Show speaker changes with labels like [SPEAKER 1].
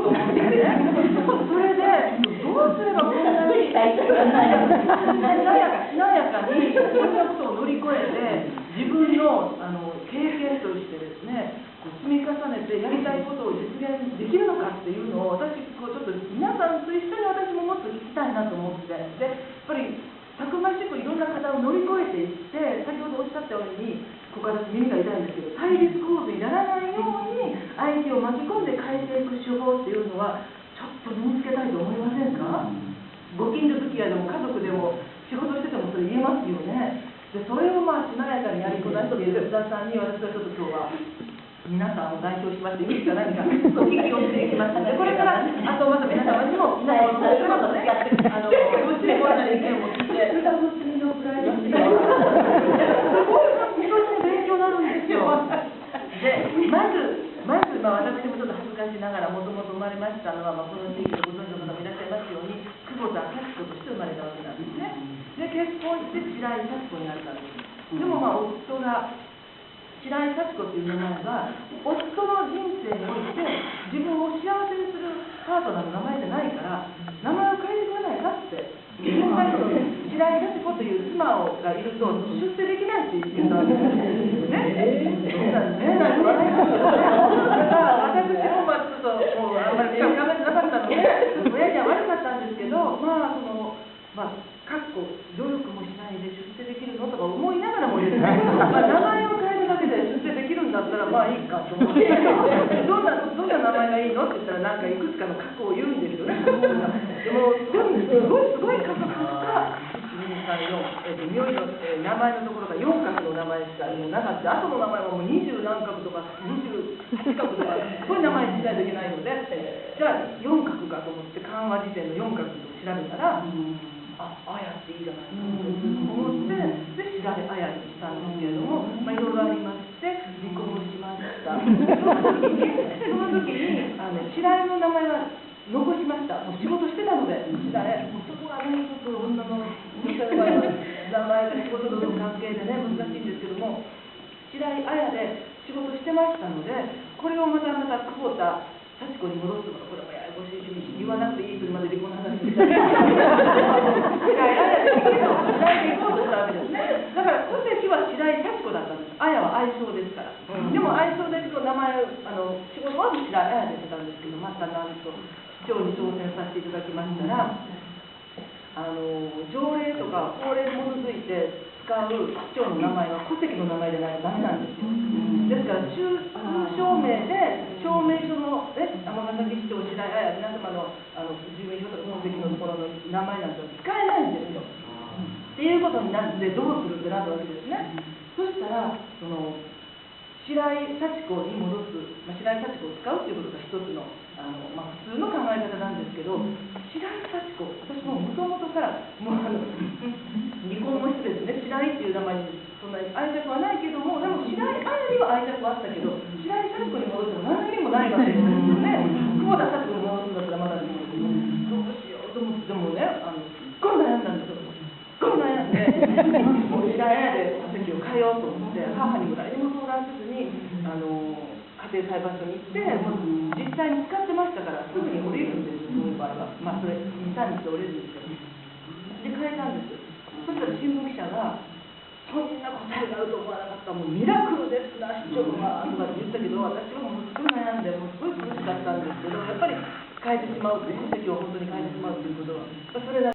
[SPEAKER 1] うと思って。それで、どうすればこんなに、しなやか、しなやかに、こんなことを乗り越えて、自分の、あの、経験としてですね、積み重ねてやりたいことを実現できるのかっていうのを、私、こうちょっと皆さんと一緒に私ももっと聞きたいなと思って、で、やっぱり、たくましくいろんな方を乗り越えていって、先ほどおっしゃったように、ここ私耳が痛いんですけど、対立構図にならないように、相手を巻き込んで変えていく手法っていうのは、ちょっと身につけたいと思いませんか？ご近所付き合いでも家族でも仕事しててもそれ言えますよね。で、それをまあしなやかにやりこなしている津田さんに私はちょっと今日は皆さんを代表しまして、いいか。何かお聞きをしていきますので、これから、あとまた皆様にも、皆様の方もね、あの、ご質問なり意見を聞いて、それが娘のプライドですよ。すごい、本当に勉強になるんですよ。で、まず、まず、まあ、私もちょっと恥ずかしながら、もともと生まれましたのは、まあ、この地域でご存知の方もいらっしゃいますように、久保田幸子として生まれたわけなんですね。で、結婚して白井幸子になったんです。でも、まあ、夫が、白井幸子という名前が、夫の人生において、自分を幸せにするパートナーの名前じゃないから、名前を変えてくれないかって、心配して、白井幸子という妻がいると、出世できないって言ったんですね。ね、なんか笑いますよね。だから、私もまあちょっと、もうあんまり深く考えてなかったの。で、親には悪かったんですけど、まあ、その、まあ、かっこ、努力もしないで出世できるのとか思いながらもですね、まあ、名前を変えるだけで出世できるんだったら、まあいいかと思って、どんな、どんな名前がいいのって言ったら、なんかいくつかの過去を言うんですよね。でも、でもすごい、すごい過去が、1、2、3、4、え名前のところが4画の名前しかもうなかった。後の名前はもう20何画とか、28画とか、すごい名前にしないといけないので、じゃあ4画かと思って、漢和辞典の4画を調べたら、あ、あやっていいじゃないかと思って、で、白井あやにしたんですけれども、まあ、いろいろありまして、離婚しました。その時に、その時に、あの、白井の名前は残しました。もう仕事してたので、白井、もうそこはね、ちょっと女の名前が仕事との関係でね、難しいんですけども、白井あやで仕事してましたので、これをまたまた久保田幸子に戻すのが、これもややこしいし、言わなくていい車で離婚の話みたいな。だから、戸籍は白井幸子だったんです。あやは愛称ですから。でも愛称ですけど、名前、あの、仕事は白井あやでしてたんですけど、またなんと、市長に挑戦させていただきましたら、あの条例とか法令に基づいて使う市長の名前は戸籍の名前でないとダメなんですよ。ですから、中通証明で、証明書の、ね、尼崎市長、白井皆様のあの住民票とか戸籍のところの名前なんて使えないんですよ。っていうことになって、どうするってなったわけですね。そしたら、その白井幸子に戻す、まあ、白井幸子を使うということが一つのあの、まあ、普通の考え方なんですけど、白井幸子、私ももともとから、もうあの離婚もしてです。ね、白井っていう名前にそんなに愛着はないけども、でも白井あやには愛着はあったけど、白井幸子に戻しても何にもないわけです。よね。久保田幸子に戻す。んだったらまだです。けど、うしようと思って、でもね、あのす。っごい悩んだんです。よ。す。っごい悩んで、もう白井あやで戸籍を変えようと思って、母にも誰にも相談せずに、あの家庭裁判所に行って、もう実際に使ってましたから、す。ぐに降りるんです、そういう場合は。まあ、それ、2、3日で降りるんです。よ変えたんです。そしたら新聞記者が、そんな答えがあると思わなか、もうミラクルですな、市長は、とかって言ったけど、私はもうすごい悩んで、もうすごい苦しかったんですけど、やっぱり変えてしまう国、籍を本当に変えてしまうということは、それだ